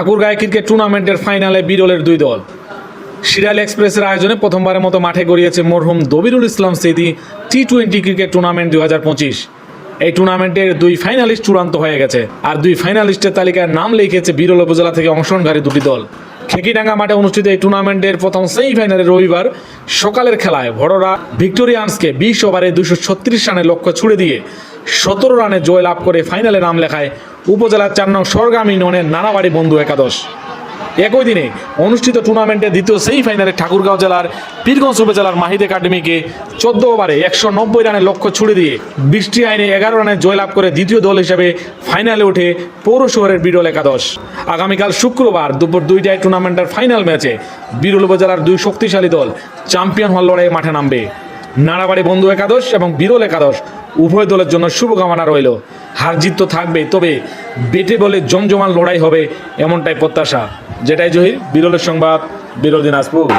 Thakurgaon cricket টুর্নামেন্টের ফাইনালে বিরলের দুই দল। সিরাল এক্সপ্রেসের আয়োজনে প্রথমবারের মতো মাঠে গড়িয়েছে মরহুম দবিরুল ইসলাম স্মৃতি টি টোয়েন্টি ক্রিকেট টুর্নামেন্ট দুই হাজার পঁচিশ। এই টুর্নামেন্টের দুই ফাইনালিস্ট চূড়ান্ত হয়ে গেছে আর দুই ফাইনালিস্টের তালিকায় নাম লিখেছে বিরল উপজেলা থেকে অংশগ্রহণকারী দুটি দল। খেকিডাঙ্গা মাঠে অনুষ্ঠিত এই টুর্নামেন্টের প্রথম সেমিফাইনালে রবিবার সকালের খেলায় ভড়রা ভিক্টোরিয়ান্সকে বিশ ওভারে দুশো রানের লক্ষ্য ছুড়ে দিয়ে সতেরো রানে জয় লাভ করে ফাইনালে নাম লেখায় উপজেলার চার নং সরগামী ননের নানাবাড়ি বন্ধু একাদশ। একই দিনে অনুষ্ঠিত টুর্নামেন্টের দ্বিতীয় সেই ফাইনালে ঠাকুরগাঁও জেলার পীরগঞ্জ উপজেলার মাহিদ একাডেমিকে চোদ্দ ওভারে একশো নব্বই রানের লক্ষ্য ছুড়ে দিয়ে বৃষ্টি আইনে এগারো রানে জয়লাভ করে দ্বিতীয় দল হিসেবে ফাইনালে ওঠে পৌর শহরের বিরল একাদশ। আগামীকাল শুক্রবার দুপুর দুইটায় টুর্নামেন্টের ফাইনাল ম্যাচে বিরল উপজেলার দুই শক্তিশালী দল চ্যাম্পিয়ন হওয়ার লড়াইয়ে মাঠে নামবে। নানাবাড়ি বন্ধু একাদশ এবং বিরল একাদশ, উভয় দলের জন্য শুভকামনা রইল। হার জিত তো থাকবে তবে বেটে বলে জমজমান লড়াই হবে এমনটাই প্রত্যাশা। যেটাই জহির, বিরলের সংবাদ, বিরল দিনাজপুর।